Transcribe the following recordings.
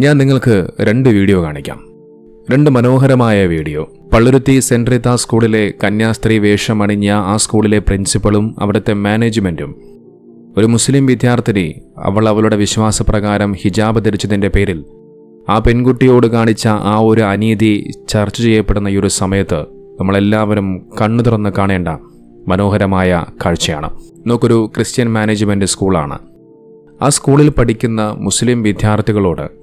ഞാൻ നിങ്ങൾക്ക് രണ്ട് വീഡിയോ കാണിക്കാം. രണ്ട് മനോഹരമായ വീഡിയോ. പള്ളുരുത്തി സെൻട്രി റീത്ത സ്കൂളിലെ കന്യാസ്ത്രീ വേഷമണിഞ്ഞ ആ സ്കൂളിലെ പ്രിൻസിപ്പളും അവിടുത്തെ മാനേജ്മെന്റും ഒരു മുസ്ലിം വിദ്യാർത്ഥിനി അവൾ അവളുടെ വിശ്വാസപ്രകാരം ഹിജാബ് ധരിച്ചതിന്റെ പേരിൽ ആ പെൺകുട്ടിയോട് കാണിച്ച ആ ഒരു അനീതി ചർച്ച ചെയ്യപ്പെടുന്ന ഈ ഒരു സമയത്ത് നമ്മളെല്ലാവരും കണ്ണു തുറന്ന് കാണേണ്ട മനോഹരമായ കാഴ്ചയാണ്. നോക്കൊരു ക്രിസ്ത്യൻ മാനേജ്മെന്റ് സ്കൂളാണ്. ആ സ്കൂളിൽ പഠിക്കുന്ന മുസ്ലിം വിദ്യാർത്ഥികളോട്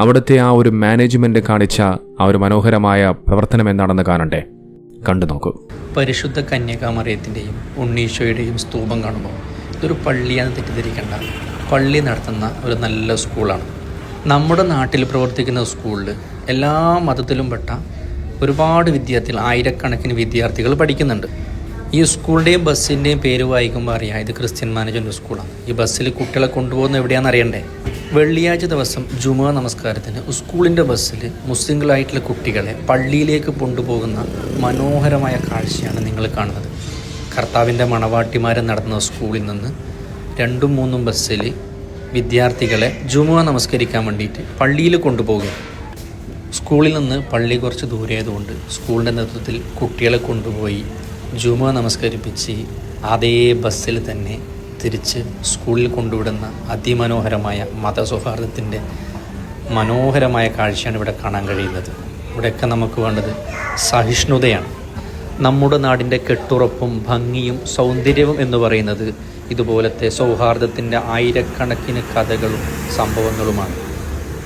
അവിടുത്തെ ആ ഒരു മാനേജ്മെന്റ് കാണിച്ച ആ ഒരു മനോഹരമായ പ്രവർത്തനം എന്താണെന്ന് കാണണ്ടേ? കണ്ടു നോക്കൂ. പരിശുദ്ധ കന്യകാമറിയത്തിന്റെയും ഉണ്ണീശോയുടെയും സ്തൂപം കാണുമ്പോൾ ഇതൊരു പള്ളിയാണ് തെറ്റിദ്ധരിക്കേണ്ട. പള്ളി നടത്തുന്ന ഒരു നല്ല സ്കൂളാണ്. നമ്മുടെ നാട്ടിൽ പ്രവർത്തിക്കുന്ന സ്കൂളിൽ എല്ലാ മതത്തിലും പെട്ട ഒരുപാട് വിദ്യാർത്ഥികൾ ആയിരക്കണക്കിന് വിദ്യാർത്ഥികൾ പഠിക്കുന്നുണ്ട്. ഈ സ്കൂളിന്റെയും ബസ്സിന്റെയും പേര് വായിക്കുമ്പോൾ അറിയാം ഇത് ക്രിസ്ത്യൻ മാനേജ്മെന്റ് സ്കൂളാണ്. ഈ ബസ്സിൽ കുട്ടികളെ കൊണ്ടുപോകുന്ന എവിടെയാണെന്ന് അറിയണ്ടേ? വെള്ളിയാഴ്ച ദിവസം ജുമാ നമസ്കാരത്തിന് സ്കൂളിന്റെ ബസ്സിൽ മുസ്ലിങ്ങളായിട്ടുള്ള കുട്ടികളെ പള്ളിയിലേക്ക് കൊണ്ടുപോകുന്ന മനോഹരമായ കാഴ്ചയാണ് നിങ്ങൾ കാണുന്നത്. കർത്താവിന്റെ മണവാട്ടിമാരെ നടത്തുന്ന സ്കൂളിൽ നിന്ന് രണ്ടും മൂന്നും ബസ്സിൽ വിദ്യാർത്ഥികളെ ജുമാ നമസ്കരിക്കാൻ വേണ്ടിയിട്ട് പള്ളിയിൽ കൊണ്ടുപോകും സ്കൂളിൽ നിന്ന് പള്ളി കുറച്ച് ദൂരെയായതുകൊണ്ട് സ്കൂളിന്റെ നേതൃത്വത്തിൽ കുട്ടികളെ കൊണ്ടുപോയി ജുമാ നമസ്കരിപ്പിച്ച് അതേ ബസ്സിൽ തന്നെ തിരിച്ച് സ്കൂളിൽ കൊണ്ടുവിടുന്ന അതിമനോഹരമായ മതസൗഹാർദ്ദത്തിന്റെ മനോഹരമായ കാഴ്ചയാണ് ഇവിടെ കാണാൻ കഴിയുന്നത്. ഇവിടെയൊക്കെ നമുക്ക് വേണ്ടത് സഹിഷ്ണുതയാണ്. നമ്മുടെ നാടിന്റെ കെട്ടുറപ്പും ഭംഗിയും സൗന്ദര്യവും എന്ന് പറയുന്നത് ഇതുപോലത്തെ സൗഹാർദ്ദത്തിന്റെ ആയിരക്കണക്കിന് കഥകളും സംഭവങ്ങളുമാണ്.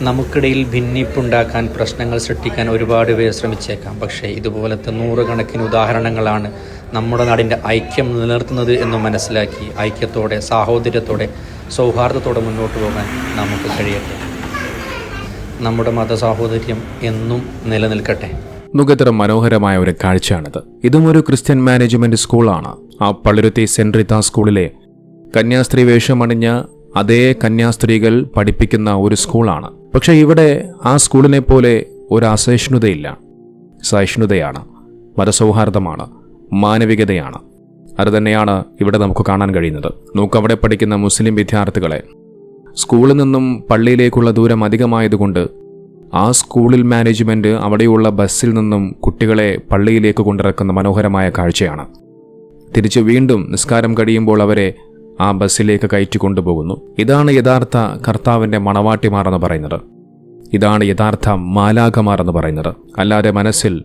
നമുക്കിടയിൽ ഭിന്നിപ്പുണ്ടാക്കാൻ പ്രശ്നങ്ങൾ സൃഷ്ടിക്കാൻ ഒരുപാട് പേർ ശ്രമിച്ചേക്കാം. പക്ഷേ ഇതുപോലത്തെ നൂറുകണക്കിന് ഉദാഹരണങ്ങളാണ് നമ്മുടെ നാടിന്റെ ഐക്യം നിലനിർത്തുന്നത് എന്ന് മനസ്സിലാക്കി ഐക്യത്തോടെ സാഹോദര്യത്തോടെ സൗഹാർദ്ദത്തോടെ മുന്നോട്ട് പോകാൻ നമുക്ക് കഴിയട്ടെ. നമ്മുടെ മതസാഹോദര്യം എന്നും നിലനിൽക്കട്ടെ. മുഖത്തര മനോഹരമായ ഒരു കാഴ്ചയാണിത്. ഇതും ഒരു ക്രിസ്ത്യൻ മാനേജ്മെന്റ് സ്കൂളാണ്. ആ പള്ളുരുത്തി സെന്റ് റീത്ത സ്കൂളിലെ കന്യാസ്ത്രീ വേഷമണിഞ്ഞ അതേ കന്യാസ്ത്രീകൾ പഠിപ്പിക്കുന്ന ഒരു സ്കൂളാണ്. പക്ഷെ ഇവിടെ ആ സ്കൂളിനെ പോലെ ഒരു അസഹിഷ്ണുതയില്ല. സഹിഷ്ണുതയാണ് മതസൗഹാർദ്ദമാണ് മാനവികതയാണ്. അത് തന്നെയാണ് ഇവിടെ നമുക്ക് കാണാൻ കഴിയുന്നത്. നോക്കവിടെ പഠിക്കുന്ന മുസ്ലിം വിദ്യാർത്ഥികളെ. സ്കൂളിൽ നിന്നും പള്ളിയിലേക്കുള്ള ദൂരം അധികമായതുകൊണ്ട് ആ സ്കൂളിൽ മാനേജ്മെന്റ് അവിടെയുള്ള ബസ്സിൽ നിന്നും കുട്ടികളെ പള്ളിയിലേക്ക് കൊണ്ടിറക്കുന്ന മനോഹരമായ കാഴ്ചയാണ്. തിരിച്ച് വീണ്ടും നിസ്കാരം കഴിയുമ്പോൾ അവരെ ആ ബസ്സിലേക്ക് കയറ്റി കൊണ്ടുപോകുന്നു. ഇതാണ് യഥാർത്ഥ കർത്താവിന്റെ മണവാട്ടിമാർ എന്ന് പറയുന്നത്. ഇതാണ് യഥാർത്ഥ മാലാഖമാർ എന്ന് പറയുന്നത്. അല്ലാതെ മനസ്സിൽ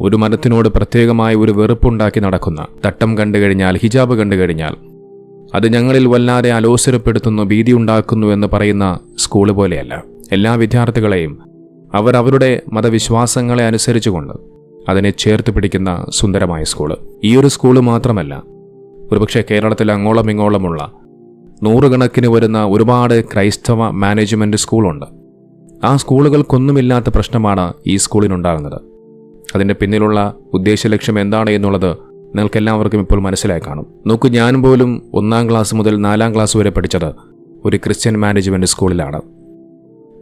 ഒരു മരത്തിനോട് പ്രത്യേകമായ ഒരു വെറുപ്പുണ്ടാക്കി നടക്കുന്ന തട്ടം കണ്ടു കഴിഞ്ഞാൽ ഹിജാബ് കണ്ടു കഴിഞ്ഞാൽ അത് ഞങ്ങളിൽ വല്ലാതെ അലോസരപ്പെടുത്തുന്നു ഭീതി ഉണ്ടാക്കുന്നു എന്ന് പറയുന്ന സ്കൂൾ പോലെയല്ല. എല്ലാ വിദ്യാർത്ഥികളെയും അവർ അവരുടെ മതവിശ്വാസങ്ങളെ അനുസരിച്ചുകൊണ്ട് അതിനെ ചേർത്ത് പിടിക്കുന്ന സുന്ദരമായ സ്കൂൾ. ഈ ഒരു സ്കൂൾ മാത്രമല്ല ഒരുപക്ഷെ കേരളത്തിൽ അങ്ങോളം ഇങ്ങോളമുള്ള നൂറുകണക്കിന് വരുന്ന ഒരുപാട് ക്രൈസ്തവ മാനേജ്മെന്റ് സ്കൂളുണ്ട്. ആ സ്കൂളുകൾക്കൊന്നുമില്ലാത്ത പ്രശ്നമാണ് ഈ സ്കൂളിനുണ്ടാകുന്നത്. അതിന്റെ പിന്നിലുള്ള ഉദ്ദേശലക്ഷ്യം എന്താണ് എന്നുള്ളത് നിങ്ങൾക്കെല്ലാവർക്കും ഇപ്പോൾ മനസ്സിലായി കാണും. നോക്കൂ ഞാൻ പോലും ഒന്നാം ക്ലാസ് മുതൽ നാലാം ക്ലാസ് വരെ പഠിച്ചത് ഒരു ക്രിസ്ത്യൻ മാനേജ്മെന്റ് സ്കൂളിലാണ്.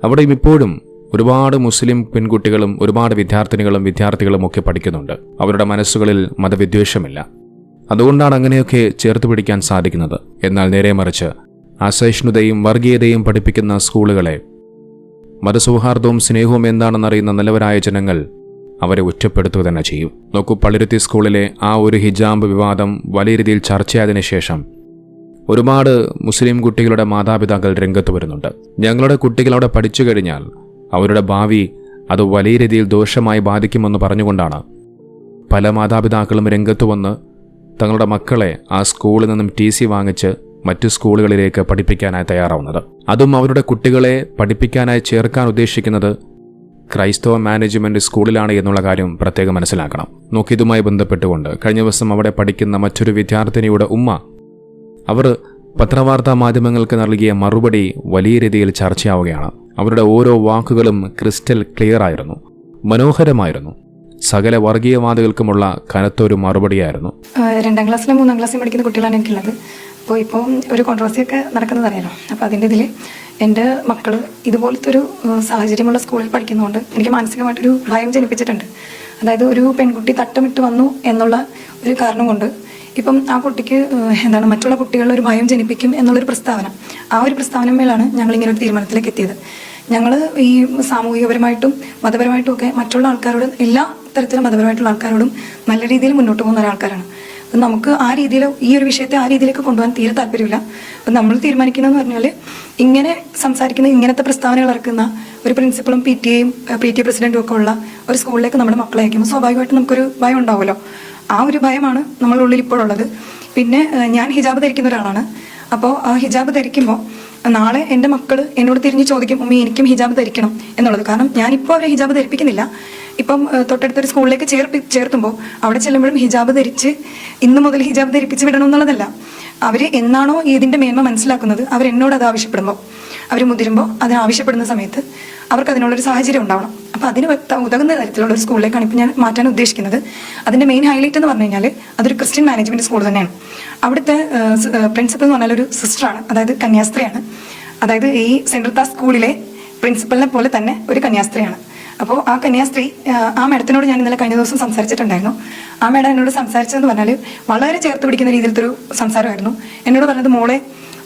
അവിടെയും ഇപ്പോഴും ഒരുപാട് മുസ്ലിം പെൺകുട്ടികളും ഒരുപാട് വിദ്യാർത്ഥിനികളും വിദ്യാർത്ഥികളും ഒക്കെ പഠിക്കുന്നുണ്ട്. അവരുടെ മനസ്സുകളിൽ മതവിദ്വേഷമില്ല. അതുകൊണ്ടാണ് അങ്ങനെയൊക്കെ ചേർത്ത് പിടിക്കാൻ സാധിക്കുന്നത്. എന്നാൽ നേരെ മറിച്ച് അസഹിഷ്ണുതയും വർഗീയതയും പഠിപ്പിക്കുന്ന സ്കൂളുകളെ മതസൗഹാർദ്ദവും സ്നേഹവും എന്താണെന്നറിയുന്ന നല്ലവരായ ജനങ്ങൾ അവരെ ഒറ്റപ്പെടുത്തുക തന്നെ ചെയ്യും. നോക്കൂ പള്ളിരുത്തി സ്കൂളിലെ ആ ഒരു ഹിജാബ് വിവാദം വലിയ രീതിയിൽ ചർച്ചയായതിനു ശേഷം ഒരുപാട് മുസ്ലിം കുട്ടികളുടെ മാതാപിതാക്കൾ രംഗത്ത് വരുന്നുണ്ട്. ഞങ്ങളുടെ കുട്ടികൾ അവിടെ പഠിച്ചു കഴിഞ്ഞാൽ അവരുടെ ഭാവി അത് വലിയ രീതിയിൽ ദോഷമായി ബാധിക്കുമെന്ന് പറഞ്ഞുകൊണ്ടാണ് പല മാതാപിതാക്കളും രംഗത്ത് വന്ന് തങ്ങളുടെ മക്കളെ ആ സ്കൂളിൽ നിന്നും ടി സി വാങ്ങിച്ച് മറ്റു സ്കൂളുകളിലേക്ക് പഠിപ്പിക്കാനായി തയ്യാറാവുന്നത്. അതും അവരുടെ കുട്ടികളെ പഠിപ്പിക്കാനായി ചേർക്കാൻ ഉദ്ദേശിക്കുന്നത് ക്രൈസ്തവ മാനേജ്മെന്റ് സ്കൂളിലാണ് എന്നുള്ള കാര്യം പ്രത്യേകം മനസ്സിലാക്കണം. നോക്കിയതുമായി ബന്ധപ്പെട്ടുകൊണ്ട് കഴിഞ്ഞ ദിവസം അവിടെ പഠിക്കുന്ന മറ്റൊരു വിദ്യാർത്ഥിനിയുടെ ഉമ്മ അവർ പത്രവാർത്താ മാധ്യമങ്ങൾക്ക് നൽകിയ മറുപടി വലിയ രീതിയിൽ ചർച്ചയാവുകയാണ്. അവരുടെ ഓരോ വാക്കുകളും ക്രിസ്റ്റൽ ക്ലിയർ ആയിരുന്നു. മനോഹരമായിരുന്നു. സകല വർഗീയവാദികൾക്കുമുള്ള കനത്തൊരു മറുപടിയായിരുന്നു. രണ്ടാം ക്ലാസ്സിലും മൂന്നാം ക്ലാസ്സിലും പഠിക്കുന്ന കുട്ടികളാണ് എനിക്കുള്ളത്. അപ്പോൾ ഇപ്പോൾ ഒരു കോൺട്രവേഴ്സി ഒക്കെ നടക്കുന്നത് അറിയാലോ അപ്പോൾ അതിന്റെ ഇതിൽ എന്റെ മക്കൾ ഇതുപോലത്തെ ഒരു സാഹചര്യമുള്ള സ്കൂളിൽ പഠിക്കുന്നതുകൊണ്ട് എനിക്ക് മാനസികമായിട്ടൊരു ഭയം ജനിപ്പിച്ചിട്ടുണ്ട്. അതായത് ഒരു പെൺകുട്ടി തട്ടമിട്ട് വന്നു എന്നുള്ള ഒരു കാരണം കൊണ്ട് ഇപ്പം ആ കുട്ടിക്ക് എന്താണ് മറ്റുള്ള കുട്ടികളിൽ ഒരു ഭയം ജനിപ്പിക്കും എന്നുള്ളൊരു പ്രസ്താവന. ആ ഒരു പ്രസ്താവനമേലാണ് ഞങ്ങൾ ഇങ്ങനെ ഒരു തീരുമാനത്തിലേക്ക് എത്തിയത്. ഞങ്ങൾ ഈ സാമൂഹികപരമായിട്ടും മതപരമായിട്ടും ഒക്കെ മറ്റുള്ള ആൾക്കാരോട് എല്ലാ തരത്തിലും മതപരമായിട്ടുള്ള ആൾക്കാരോടും നല്ല രീതിയിൽ മുന്നോട്ട് പോകുന്ന ഒരാൾക്കാരാണ്. അപ്പം നമുക്ക് ആ രീതിയിൽ ഈ ഒരു വിഷയത്തെ ആ രീതിയിലേക്ക് കൊണ്ടുപോകാൻ തീരെ താല്പര്യമില്ല. അപ്പം നമ്മൾ തീരുമാനിക്കുന്നതെന്ന് പറഞ്ഞാൽ ഇങ്ങനെ സംസാരിക്കുന്ന ഇങ്ങനത്തെ പ്രസ്താവനകൾ ഇറക്കുന്ന ഒരു പ്രിൻസിപ്പളും പി ടി എയും പി ടി എ പ്രസിഡന്റും ഒക്കെ ഉള്ള ഒരു സ്കൂളിലേക്ക് നമ്മുടെ മക്കളെ അയക്കുമ്പോൾ സ്വാഭാവികമായിട്ട് നമുക്കൊരു ഭയം ഉണ്ടാവുമല്ലോ. ആ ഒരു ഭയമാണ് നമ്മളുടെ ഉള്ളിൽ ഇപ്പോഴുള്ളത് പിന്നെ ഞാൻ ഹിജാബ് ധരിക്കുന്ന ഒരാളാണ്. അപ്പോൾ ആ ഹിജാബ് ധരിക്കുമ്പോൾ നാളെ എന്റെ മക്കൾ എന്നോട് തിരിഞ്ഞ് ചോദിക്കും ഉമ്മ എനിക്കും ഹിജാബ് ധരിക്കണം എന്നുള്ളത്. കാരണം ഞാനിപ്പോൾ അവരെ ഹിജാബ് ധരിപ്പിക്കുന്നില്ല. ഇപ്പം തൊട്ടടുത്തൊരു സ്കൂളിലേക്ക് ചേർപ്പി ചേർത്തുമ്പോൾ അവിടെ ചെല്ലുമ്പോഴും ഹിജാബ് ധരിച്ച് ഇന്ന് മുതൽ ഹിജാബ് ധരിപ്പിച്ച് വിടണം എന്നുള്ളതല്ല. അവർ എന്നാണോ ഇതിന്റെ മേന്മ മനസ്സിലാക്കുന്നത് അവർ എന്നോട് അത് ആവശ്യപ്പെടുമ്പോൾ അവർ മുതിരുമ്പോൾ അതിന് ആവശ്യപ്പെടുന്ന സമയത്ത് അവർക്ക് അതിനുള്ളൊരു സാഹചര്യം ഉണ്ടാവണം. അപ്പോൾ അതിന് ഉതകുന്ന തരത്തിലുള്ള ഒരു സ്കൂളിലേക്കാണ് ഇപ്പം ഞാൻ മാറ്റാൻ ഉദ്ദേശിക്കുന്നത്. അതിന്റെ മെയിൻ ഹൈലൈറ്റ് എന്ന് പറഞ്ഞു കഴിഞ്ഞാൽ അതൊരു ക്രിസ്ത്യൻ മാനേജ്മെന്റ് സ്കൂൾ തന്നെയാണ്. അവിടുത്തെ പ്രിൻസിപ്പൽ എന്ന് പറഞ്ഞാൽ ഒരു സിസ്റ്ററാണ് അതായത് കന്യാസ്ത്രീയാണ്. അതായത് ഈ സെൻട്രൽ താ സ്കൂളിലെ പ്രിൻസിപ്പലിനെ പോലെ തന്നെ ഒരു കന്യാസ്ത്രീയാണ്. അപ്പോൾ ആ കന്യാസ്ത്രീ ആ, മേഡത്തിനോട് ഞാൻ ഇന്നലെ കഴിഞ്ഞ ദിവസം സംസാരിച്ചിട്ടുണ്ടായിരുന്നു. ആ മേഡം എന്നോട് സംസാരിച്ചതെന്ന് പറഞ്ഞാൽ വളരെ ചേർത്ത് പിടിക്കുന്ന രീതിയിലത്തെ ഒരു സംസാരമായിരുന്നു. എന്നോട് പറഞ്ഞത് മോളെ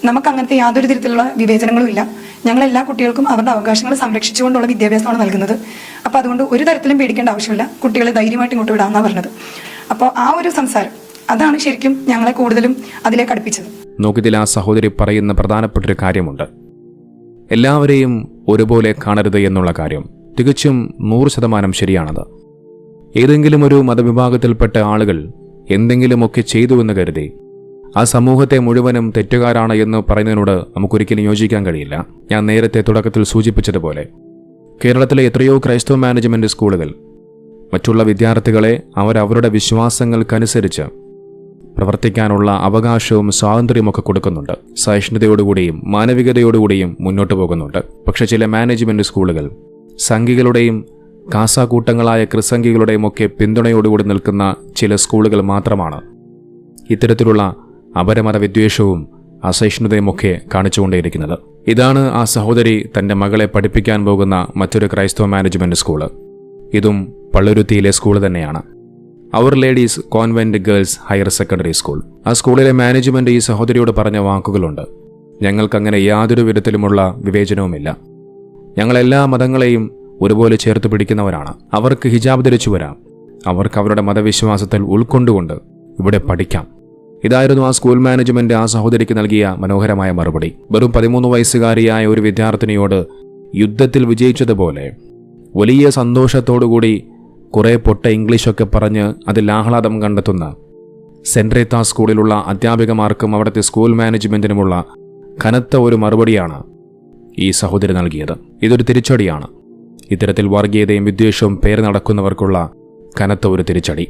നമുക്ക് അങ്ങനത്തെ യാതൊരു തരത്തിലുള്ള വിവേചനങ്ങളും ഇല്ല. ഞങ്ങൾ എല്ലാ കുട്ടികൾക്കും അവരുടെ അവകാശങ്ങൾ സംരക്ഷിച്ചുകൊണ്ടുള്ള വിദ്യാഭ്യാസമാണ് നൽകുന്നത്. അപ്പോൾ അതുകൊണ്ട് ഒരു തരത്തിലും പേടിക്കേണ്ട ആവശ്യമില്ല. കുട്ടികളെ ധൈര്യമായിട്ട് ഇങ്ങോട്ട് വിടാമെന്നാണ് പറഞ്ഞത്. അപ്പോൾ ആ ഒരു സംസാരം അതാണ് ശരിക്കും ഞങ്ങളെ കൂടുതലും അതിലേക്ക് അടുപ്പിച്ചത്. നോക്കിതിൽ ആ സഹോദരി പറയുന്ന പ്രധാനപ്പെട്ടൊരു കാര്യമുണ്ട്. എല്ലാവരെയും ഒരുപോലെ കാണരുത് എന്നുള്ള കാര്യം. തികച്ചും നൂറ് ശതമാനം ശരിയാണത്. ഏതെങ്കിലും ഒരു മതവിഭാഗത്തിൽപ്പെട്ട ആളുകൾ എന്തെങ്കിലുമൊക്കെ ചെയ്തുവെന്ന് കരുതി ആ സമൂഹത്തെ മുഴുവനും തെറ്റുകാരാണ് എന്ന് പറയുന്നതിനോട് നമുക്കൊരിക്കലും യോജിക്കാൻ കഴിയില്ല. ഞാൻ നേരത്തെ തുടക്കത്തിൽ സൂചിപ്പിച്ചതുപോലെ കേരളത്തിലെ എത്രയോ ക്രൈസ്തവ മാനേജ്മെന്റ് സ്കൂളുകൾ മറ്റുള്ള വിദ്യാർത്ഥികളെ അവരവരുടെ വിശ്വാസങ്ങൾക്കനുസരിച്ച് പ്രവർത്തിക്കാനുള്ള അവകാശവും സ്വാതന്ത്ര്യമൊക്കെ കൊടുക്കുന്നുണ്ട്. സഹിഷ്ണുതയോടുകൂടിയും മാനവികതയോടുകൂടിയും മുന്നോട്ട് പോകുന്നുണ്ട്. പക്ഷേ ചില മാനേജ്മെന്റ് സ്കൂളുകൾ സംഘികളുടെയും കാസാക്കൂട്ടങ്ങളായ ക്രിസംഘികളുടെയും ഒക്കെ പിന്തുണയോടുകൂടി നിൽക്കുന്ന ചില സ്കൂളുകൾ മാത്രമാണ്. ഇത്തരത്തിലുള്ള അപരമത വിദ്വേഷവും അസഹിഷ്ണുതയുമൊക്കെ കാണിച്ചുകൊണ്ടേയിരിക്കുന്നത്. ഇതാണ് ആ സഹോദരി തന്റെ മകളെ പഠിപ്പിക്കാൻ പോകുന്ന മറ്റൊരു ക്രൈസ്തവ മാനേജ്മെന്റ് സ്കൂൾ. ഇതും പള്ളുരുത്തിയിലെ സ്കൂൾ തന്നെയാണ്. അവർ ladies convent girls higher secondary school ആ സ്കൂളിലെ മാനേജ്മെന്റ് ഈ സഹോദരിയോട് പറഞ്ഞ വാക്കുകളുണ്ട്. ഞങ്ങൾക്കങ്ങനെ യാതൊരു വിധത്തിലുമുള്ള വിവേചനവുമില്ല. ഞങ്ങൾ എല്ലാ മതങ്ങളെയും ഒരുപോലെ ചേർത്ത് പിടിക്കുന്നവരാണ്. അവർക്ക് ഹിജാബ് ധരിച്ചു വരാം. അവർക്ക് അവരുടെ മതവിശ്വാസത്തിൽ ഉൾക്കൊണ്ടുകൊണ്ട് ഇവിടെ പഠിക്കാം. ഇതായിരുന്നു ആ സ്കൂൾ മാനേജ്മെന്റ് ആ സഹോദരിക്ക് നൽകിയ മനോഹരമായ മറുപടി. വെറും പതിമൂന്ന് വയസ്സുകാരിയായ ഒരു വിദ്യാർത്ഥിനിയോട് യുദ്ധത്തിൽ വിജയിച്ചതുപോലെ വലിയ സന്തോഷത്തോടുകൂടി കുറെ പൊട്ട ഇംഗ്ലീഷൊക്കെ പറഞ്ഞ് അതിൽ ആഹ്ലാദം കണ്ടെത്തുന്ന സെൻട്രേത്ത സ്കൂളിലുള്ള അധ്യാപികമാർക്കും അവിടുത്തെ സ്കൂൾ മാനേജ്മെന്റിനുമുള്ള കനത്ത ഒരു മറുപടിയാണ് ഈ സഹോദരി നൽകിയത്. ഇതൊരു തിരിച്ചടിയാണ്. ഇത്തരത്തിൽ വർഗീയതയും വിദ്വേഷവും പേര് നടക്കുന്നവർക്കുള്ള കനത്ത ഒരു തിരിച്ചടി.